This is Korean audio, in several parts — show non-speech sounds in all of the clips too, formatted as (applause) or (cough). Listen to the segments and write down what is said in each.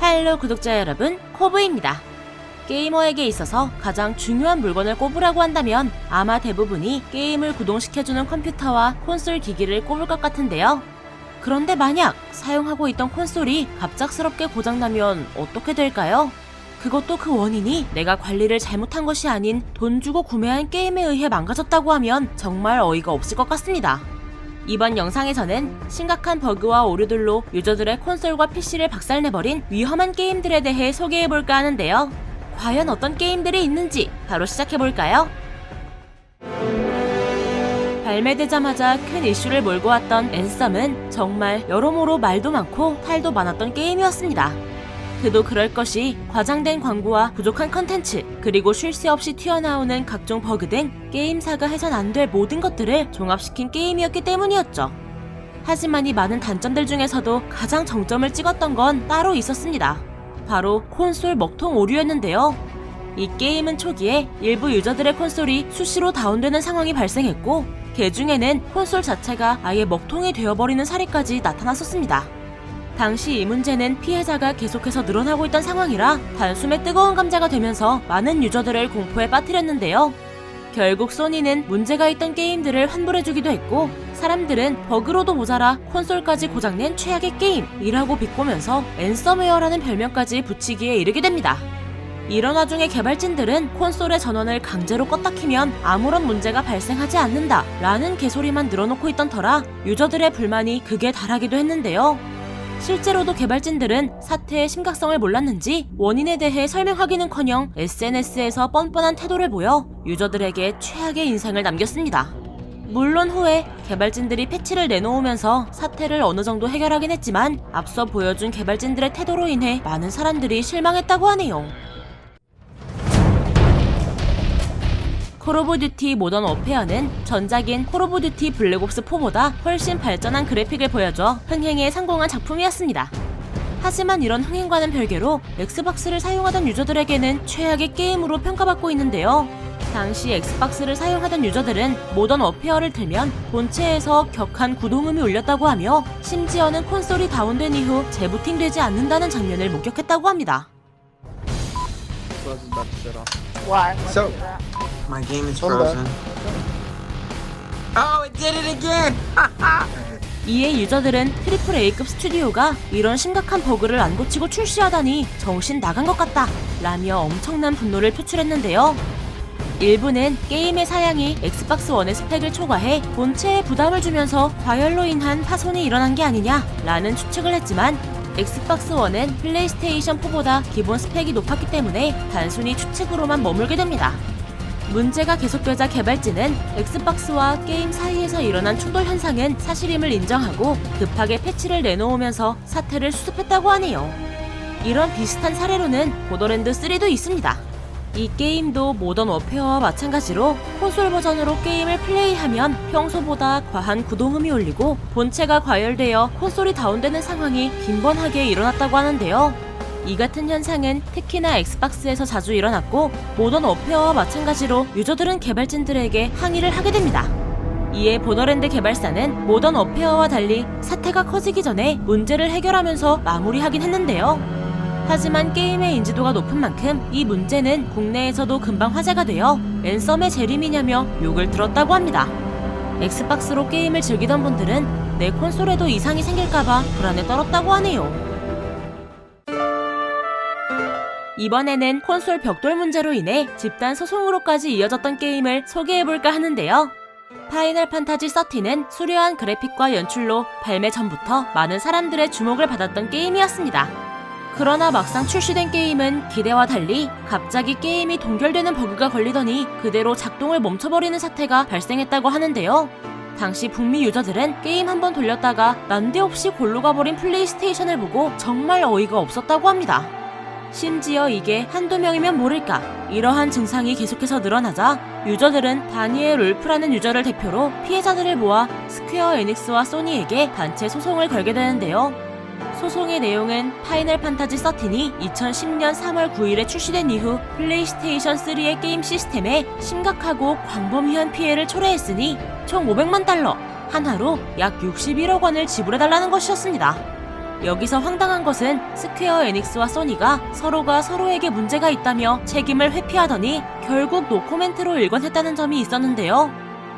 할로 구독자 여러분, 코브입니다. 게이머에게 있어서 가장 중요한 물건을 꼽으라고 한다면 아마 대부분이 게임을 구동시켜주는 컴퓨터와 콘솔 기기를 꼽을 것 같은데요. 그런데 만약 사용하고 있던 콘솔이 갑작스럽게 고장나면 어떻게 될까요? 그것도 그 원인이 내가 관리를 잘못한 것이 아닌 돈 주고 구매한 게임에 의해 망가졌다고 하면 정말 어이가 없을 것 같습니다. 이번 영상에서는 심각한 버그와 오류들로 유저들의 콘솔과 PC를 박살내버린 위험한 게임들에 대해 소개해볼까 하는데요. 과연 어떤 게임들이 있는지 바로 시작해볼까요? 발매되자마자 큰 이슈를 몰고 왔던 앤썸은 정말 여러모로 말도 많고 탈도 많았던 게임이었습니다. 그도 그럴 것이 과장된 광고와 부족한 컨텐츠, 그리고 쉴 새 없이 튀어나오는 각종 버그 등 게임사가 해선 안 될 모든 것들을 종합시킨 게임이었기 때문이었죠. 하지만 이 많은 단점들 중에서도 가장 정점을 찍었던 건 따로 있었습니다. 바로 콘솔 먹통 오류였는데요. 이 게임은 초기에 일부 유저들의 콘솔이 수시로 다운되는 상황이 발생했고, 개 중에는 콘솔 자체가 아예 먹통이 되어버리는 사례까지 나타났었습니다. 당시 이 문제는 피해자가 계속해서 늘어나고 있던 상황이라 단숨에 뜨거운 감자가 되면서 많은 유저들을 공포에 빠뜨렸는데요. 결국 소니는 문제가 있던 게임들을 환불해주기도 했고 사람들은 버그로도 모자라 콘솔까지 고장낸 최악의 게임이라고 비꼬면서 앤서웨어라는 별명까지 붙이기에 이르게 됩니다. 이런 와중에 개발진들은 콘솔의 전원을 강제로 껐다 키면 아무런 문제가 발생하지 않는다 라는 개소리만 늘어놓고 있던 터라 유저들의 불만이 극에 달하기도 했는데요. 실제로도 개발진들은 사태의 심각성을 몰랐는지 원인에 대해 설명하기는커녕 SNS에서 뻔뻔한 태도를 보여 유저들에게 최악의 인상을 남겼습니다. 물론 후에 개발진들이 패치를 내놓으면서 사태를 어느 정도 해결하긴 했지만 앞서 보여준 개발진들의 태도로 인해 많은 사람들이 실망했다고 하네요. 콜 오브 듀티 모던 워페어는 전작인 콜 오브 듀티 블랙옵스 4보다 훨씬 발전한 그래픽을 보여줘 흥행에 성공한 작품이었습니다. 하지만 이런 흥행과는 별개로 엑스박스를 사용하던 유저들에게는 최악의 게임으로 평가받고 있는데요. 당시 엑스박스를 사용하던 유저들은 모던 워페어를 틀면 본체에서 격한 구동음이 울렸다고 하며 심지어는 콘솔이 다운된 이후 재부팅되지 않는다는 장면을 목격했다고 합니다. So- My game is Hold frozen. Oh, it did it again! (laughs) 이에 유저들은 트리플 A급 스튜디오가 이런 심각한 버그를 안 고치고 출시하다니 정신 나간 것 같다 라며 엄청난 분노를 표출했는데요. 일부는 게임의 사양이 엑스박스 원의 스펙을 초과해 본체에 부담을 주면서 과열로 인한 파손이 일어난 게 아니냐 라는 추측을 했지만 엑스박스 원은 플레이스테이션 4보다 기본 스펙이 높았기 때문에 단순히 추측으로만 머물게 됩니다. 문제가 계속되자 개발진은 엑스박스와 게임 사이에서 일어난 충돌 현상은 사실임을 인정하고 급하게 패치를 내놓으면서 사태를 수습했다고 하네요. 이런 비슷한 사례로는 보더랜드 3도 있습니다. 이 게임도 모던 워페어와 마찬가지로 콘솔 버전으로 게임을 플레이하면 평소보다 과한 구동음이 울리고 본체가 과열되어 콘솔이 다운되는 상황이 빈번하게 일어났다고 하는데요. 이 같은 현상은 특히나 엑스박스에서 자주 일어났고 모던 워페어와 마찬가지로 유저들은 개발진들에게 항의를 하게 됩니다. 이에 보더랜드 개발사는 모던 워페어와 달리 사태가 커지기 전에 문제를 해결하면서 마무리하긴 했는데요. 하지만 게임의 인지도가 높은 만큼 이 문제는 국내에서도 금방 화제가 되어 앤썸의 재림이냐며 욕을 들었다고 합니다. 엑스박스로 게임을 즐기던 분들은 내 콘솔에도 이상이 생길까봐 불안에 떨었다고 하네요. 이번에는 콘솔 벽돌 문제로 인해 집단 소송으로까지 이어졌던 게임을 소개해볼까 하는데요. 파이널 판타지 30는 수려한 그래픽과 연출로 발매 전부터 많은 사람들의 주목을 받았던 게임이었습니다. 그러나 막상 출시된 게임은 기대와 달리 갑자기 게임이 동결되는 버그가 걸리더니 그대로 작동을 멈춰버리는 사태가 발생했다고 하는데요. 당시 북미 유저들은 게임 한 번 돌렸다가 난데없이 골로 가버린 플레이스테이션을 보고 정말 어이가 없었다고 합니다. 심지어 이게 한두 명이면 모를까 이러한 증상이 계속해서 늘어나자 유저들은 다니엘 롤프라는 유저를 대표로 피해자들을 모아 스퀘어 에닉스와 소니에게 단체 소송을 걸게 되는데요. 소송의 내용은 파이널 판타지 13이 2010년 3월 9일에 출시된 이후 플레이스테이션 3의 게임 시스템에 심각하고 광범위한 피해를 초래했으니 총 500만 달러, 한화로 약 61억 원을 지불해달라는 것이었습니다. 여기서 황당한 것은 스퀘어 에닉스와 소니가 서로가 서로에게 문제가 있다며 책임을 회피하더니 결국 노코멘트로 일관했다는 점이 있었는데요.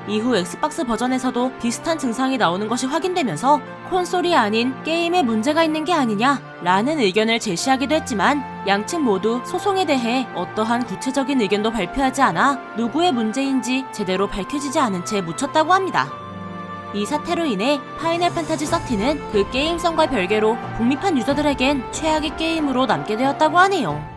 이후 엑스박스 버전에서도 비슷한 증상이 나오는 것이 확인되면서 콘솔이 아닌 게임에 문제가 있는 게 아니냐라는 의견을 제시하기도 했지만 양측 모두 소송에 대해 어떠한 구체적인 의견도 발표하지 않아 누구의 문제인지 제대로 밝혀지지 않은 채 묻혔다고 합니다. 이 사태로 인해 파이널 판타지 30는 그 게임성과 별개로 북미판 유저들에겐 최악의 게임으로 남게 되었다고 하네요.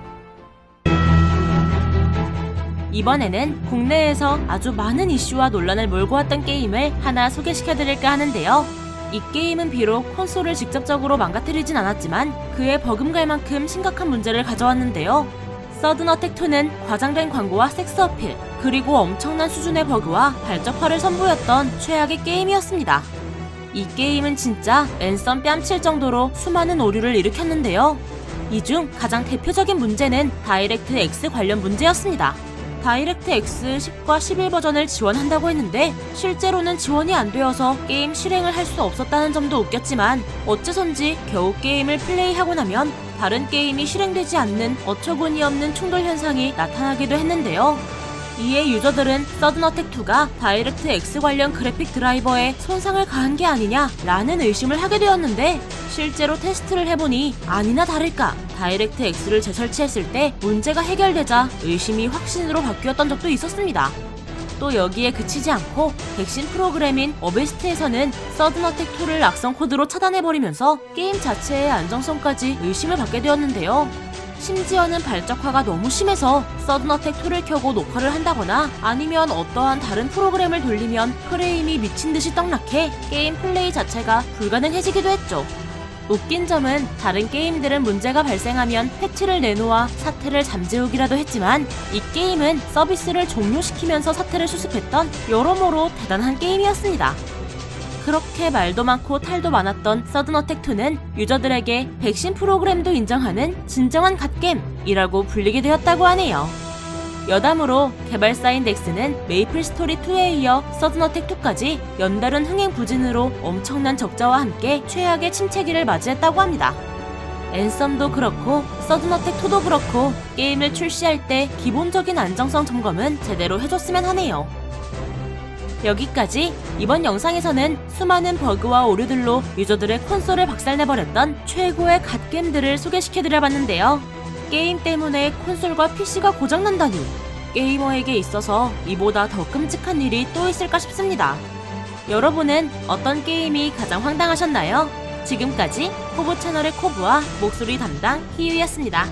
이번에는 국내에서 아주 많은 이슈와 논란을 몰고 왔던 게임을 하나 소개시켜드릴까 하는데요. 이 게임은 비록 콘솔을 직접적으로 망가뜨리진 않았지만 그에 버금갈 만큼 심각한 문제를 가져왔는데요. 서든 어택2는 과장된 광고와 섹스 어필, 그리고 엄청난 수준의 버그와 발적화를 선보였던 최악의 게임이었습니다. 이 게임은 진짜 앤썸 뺨칠 정도로 수많은 오류를 일으켰는데요. 이 중 가장 대표적인 문제는 다이렉트 X 관련 문제였습니다. 다이렉트 X 10과 11 버전을 지원한다고 했는데 실제로는 지원이 안 되어서 게임 실행을 할 수 없었다는 점도 웃겼지만 어째선지 겨우 게임을 플레이하고 나면 다른 게임이 실행되지 않는 어처구니 없는 충돌 현상이 나타나기도 했는데요. 이에 유저들은 서든어택2가 다이렉트 X 관련 그래픽 드라이버에 손상을 가한 게 아니냐 라는 의심을 하게 되었는데 실제로 테스트를 해보니 아니나 다를까 다이렉트 X를 재설치했을 때 문제가 해결되자 의심이 확신으로 바뀌었던 적도 있었습니다. 또 여기에 그치지 않고 백신 프로그램인 어베스트에서는 서든어택2를 악성 코드로 차단해버리면서 게임 자체의 안정성까지 의심을 받게 되었는데요. 심지어는 발적화가 너무 심해서 서든어택 2를 켜고 녹화를 한다거나 아니면 어떠한 다른 프로그램을 돌리면 프레임이 미친 듯이 떡락해 게임 플레이 자체가 불가능해지기도 했죠. 웃긴 점은 다른 게임들은 문제가 발생하면 패치를 내놓아 사태를 잠재우기라도 했지만 이 게임은 서비스를 종료시키면서 사태를 수습했던 여러모로 대단한 게임이었습니다. 그렇게 말도 많고 탈도 많았던 서든어택2는 유저들에게 백신 프로그램도 인정하는 진정한 갓겜이라고 불리게 되었다고 하네요. 여담으로 개발사인 덱스는 메이플 스토리 2에 이어 서든어택 2까지 연달은 흥행 부진으로 엄청난 적자와 함께 최악의 침체기를 맞이했다고 합니다. 앤썸도 그렇고 서든어택 2도 그렇고 게임을 출시할 때 기본적인 안정성 점검은 제대로 해줬으면 하네요. 여기까지 이번 영상에서는 수많은 버그와 오류들로 유저들의 콘솔을 박살내버렸던 최고의 갓겜들을 소개시켜드려봤는데요. 게임 때문에 콘솔과 PC가 고장난다니 게이머에게 있어서 이보다 더 끔찍한 일이 또 있을까 싶습니다. 여러분은 어떤 게임이 가장 황당하셨나요? 지금까지 코브 채널의 코브와 목소리 담당 희유였습니다.